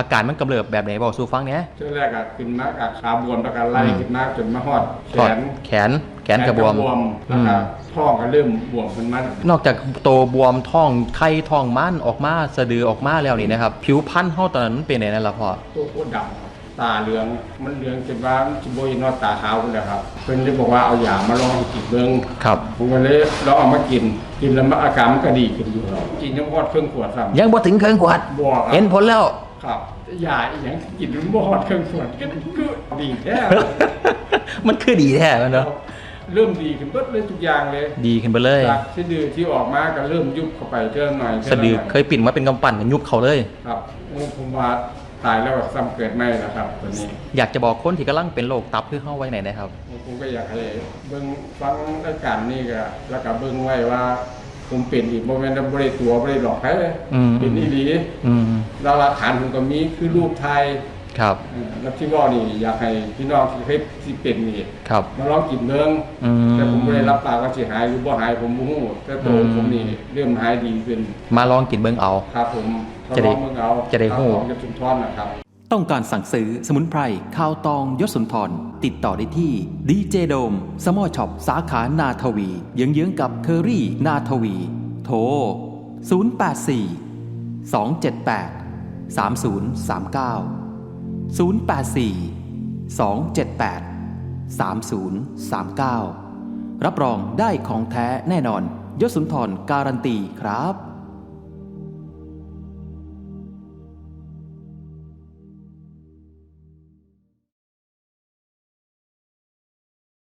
อาการมันกำเริบแบบไหนบอกสู่ฟังเนี้ยช่วงแรกอะขึ้นมากอะขาบวมแล้วก็ไล่อืมขึ้นมาจนมาฮอดแขถอดนแขนแขนกระบวมแล้วก็ท้องก็เริ่มบวมขึ้นมานอกจากโตบวมท้องไข้ท้องม้านออกมาสะดือออกมาแล้วนี่นะครับ ผิวพรรณเฮาตอนนั้นมันเป็นไงนั่นล่ะพ่อตัวโคตรดำครับตาเหลืองมันเหลืองจนว่ามันสิบ่เห็นว่าตาขาวพุ่นแหละครับเพิ่นเลยบอกว่าเอายามาลองให้กินเบิ่งครับผมก็เลยลองเอามากินกินแล้วมันอาการมันก็ดีขึ้นอยู่ครับกินยังฮอดเครื่องขวดซ้ำยังบ่ถึงเครื่องขวดบ่ครับเห็นผลแล้ว ครับยาอีหยังกินมันบ่ฮอดเครื่องขวดก็คือดีแท้มันคือดีแท้มันเนาะเริ่มดีขึ้นเบิดเลยทุกอย่างเลยดีขึ้นไปเลยจากที่ดือที่ออกมาก็เริ่มยุบเข้าไปเท่าหน่อยท่าสะดือหน่ยเคยปิ่นมาเป็นกำปั่นกันยุบเขาเลยครับโอ้ผมว่าตายแล้วก็ซ้ำเกิดไม่แล้วครับตัวนี้ อยากจะบอกคนที่กำลังเป็นโรคตับคือเข้าไว้ไหนนะครับผมก็อยากให้เบิ่งฟังรายการนี้ก็แล้วก็เบิ่งไว้ว่า ผมเป็นอีกบ่แม่นบ่ได้ตัวบ่ได้หลอกใครเลยอืมเป็นอีหลีอืมแล้วหลักฐานผมก็มีคือรูปถ่ายครับเอ่อแล้วที่ว่านี่อยากให้พี่น้องที่เคยที่เป็นนี่ครับมาลองกินเบิ่งอืมแต่ผมบ่ได้รับปากว่าสิหายหรือบ่หายผมบ่ฮู้แต่ตัวอืมผมนี่เริ่มหายดีขึ้น มาลองกินเบิ่งเอา ครับ ผมจะได้ลองเบิ่งเอาจะได้ฮู้ครับของจะชุมพรนะครับ ต้องการสั่งซื้อสมุนไพรข้าวตองยศสุนทร ติดต่อได้ที่ดีเจโดม สมอช็อป สาขานาทวี เยื้องๆกับเคอรี่นาทวี โทร 084 278 3039 084 278 3039 รับรองได้ของแท้แน่นอน ยศสุนทรการันตีครับ